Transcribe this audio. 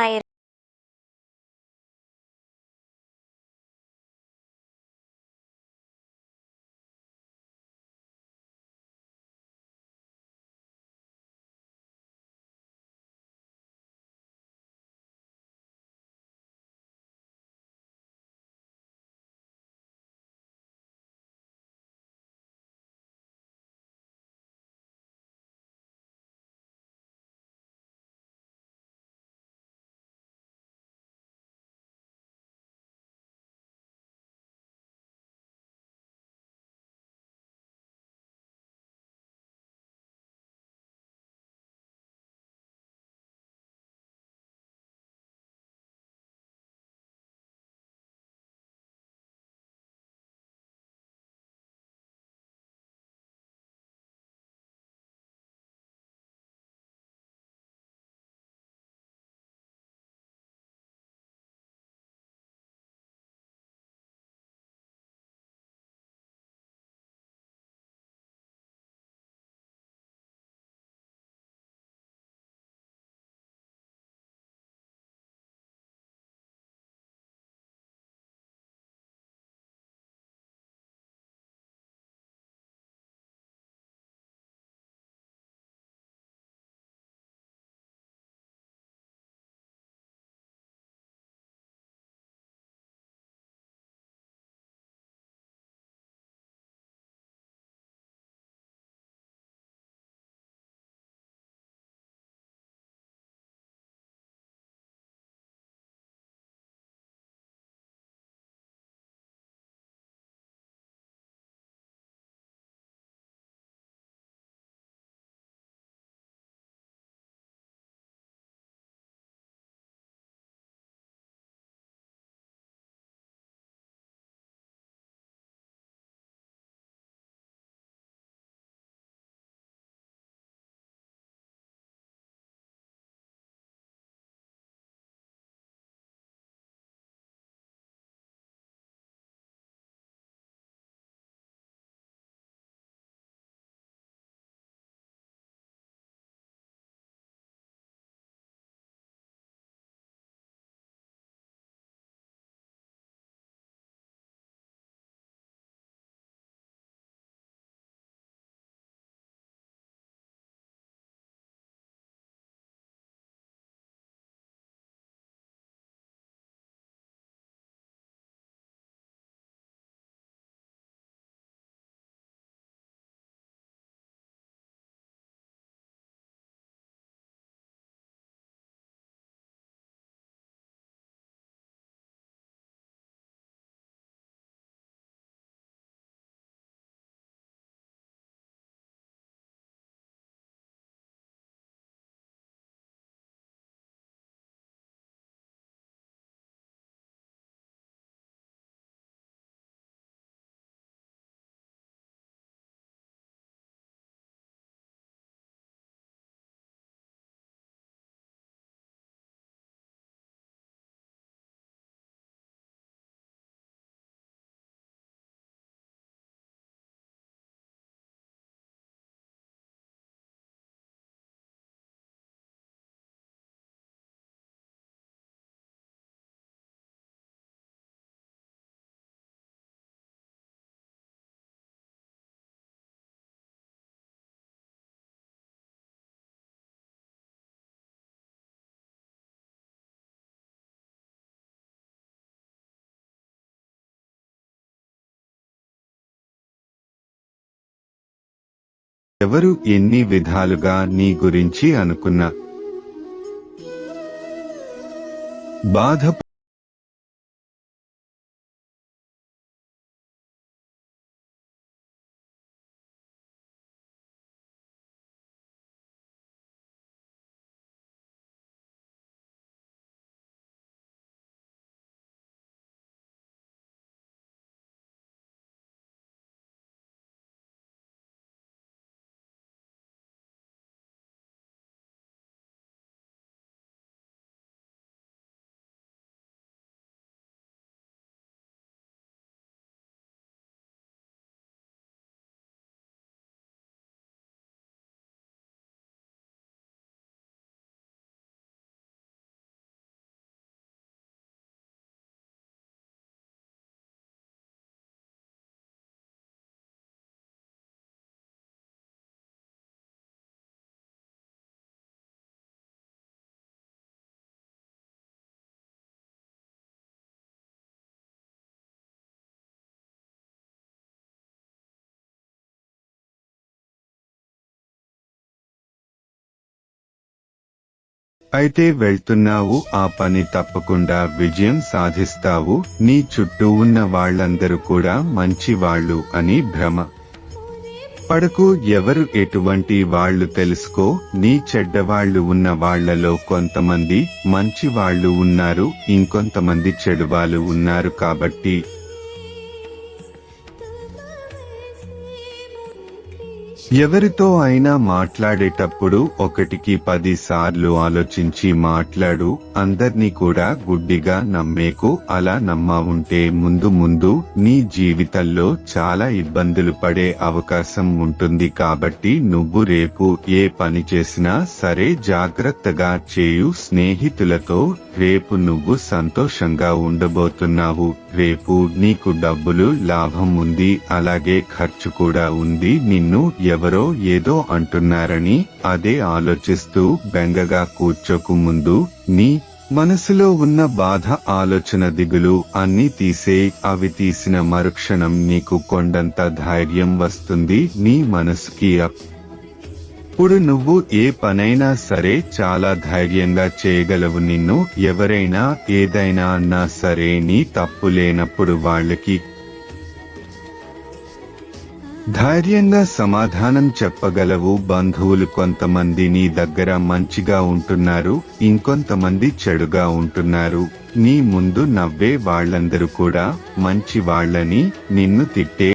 ஆயிருக்கு ఎవరు ఎన్ని విధాలుగా నీ గురించి అనుకున్నా? బాధ అయితే వెళ్తున్నావు ఆ పని తప్పకుండా విజయం సాధిస్తావు. నీ చుట్టూ ఉన్న వాళ్ళందరూ కూడా మంచి వాళ్ళు అని భ్రమ. పడకు ఎవరు ఎటువంటి వాళ్ళు తెలుసుకో. నీ చెడ్డవాళ్ళు ఉన్న వాళ్ళలో కొంతమంది మంచి వాళ్ళు ఉన్నారు ఇంకొంతమంది చెడువాళ్ళు ఉన్నారు కాబట్టి ఎవరితో అయినా మాట్లాడేటప్పుడు ఒకటికి పది సార్లు ఆలోచించి మాట్లాడు అందర్నీ కూడా గుడ్డిగా నమ్మేకు అలా నమ్మ ఉంటే ముందు ముందు నీ జీవితంలో చాలా ఇబ్బందులు పడే అవకాశం ఉంటుంది కాబట్టి నువ్వు రేపు ఏ పని చేసినా సరే జాగ్రత్తగా చేయు స్నేహితులతో రేపు నువ్వు సంతోషంగా ఉండబోతున్నావు. రేపు నీకు డబ్బులు లాభం ఉంది అలాగే ఖర్చు కూడా ఉంది నిన్ను ఎవరో ఏదో అంటున్నారని అదే ఆలోచిస్తూ బెంగగా కూర్చోకు ముందు నీ మనసులో ఉన్న బాధ ఆలోచన దిగులు అన్ని తీసే అవి తీసిన మరుక్షణం నీకు కొండంత ధైర్యం వస్తుంది నీ మనసుకి అప్ ఇప్పుడు నువ్వు ఏ పనైనా సరే చాలా ధైర్యంగా చేయగలవు. నిన్ను ఎవరైనా ఏదైనా అన్నా సరే నీ తప్పు లేనప్పుడు వాళ్ళకి ధైర్యంగా సమాధానం చెప్పగలవు. బంధువులు కొంతమంది నీ దగ్గర మంచిగా ఉంటున్నారు ఇంకొంతమంది చెడుగా ఉంటున్నారు. నీ ముందు నవ్వే వాళ్ళందరూ కూడా మంచి వాళ్ళని నిన్ను తిట్టే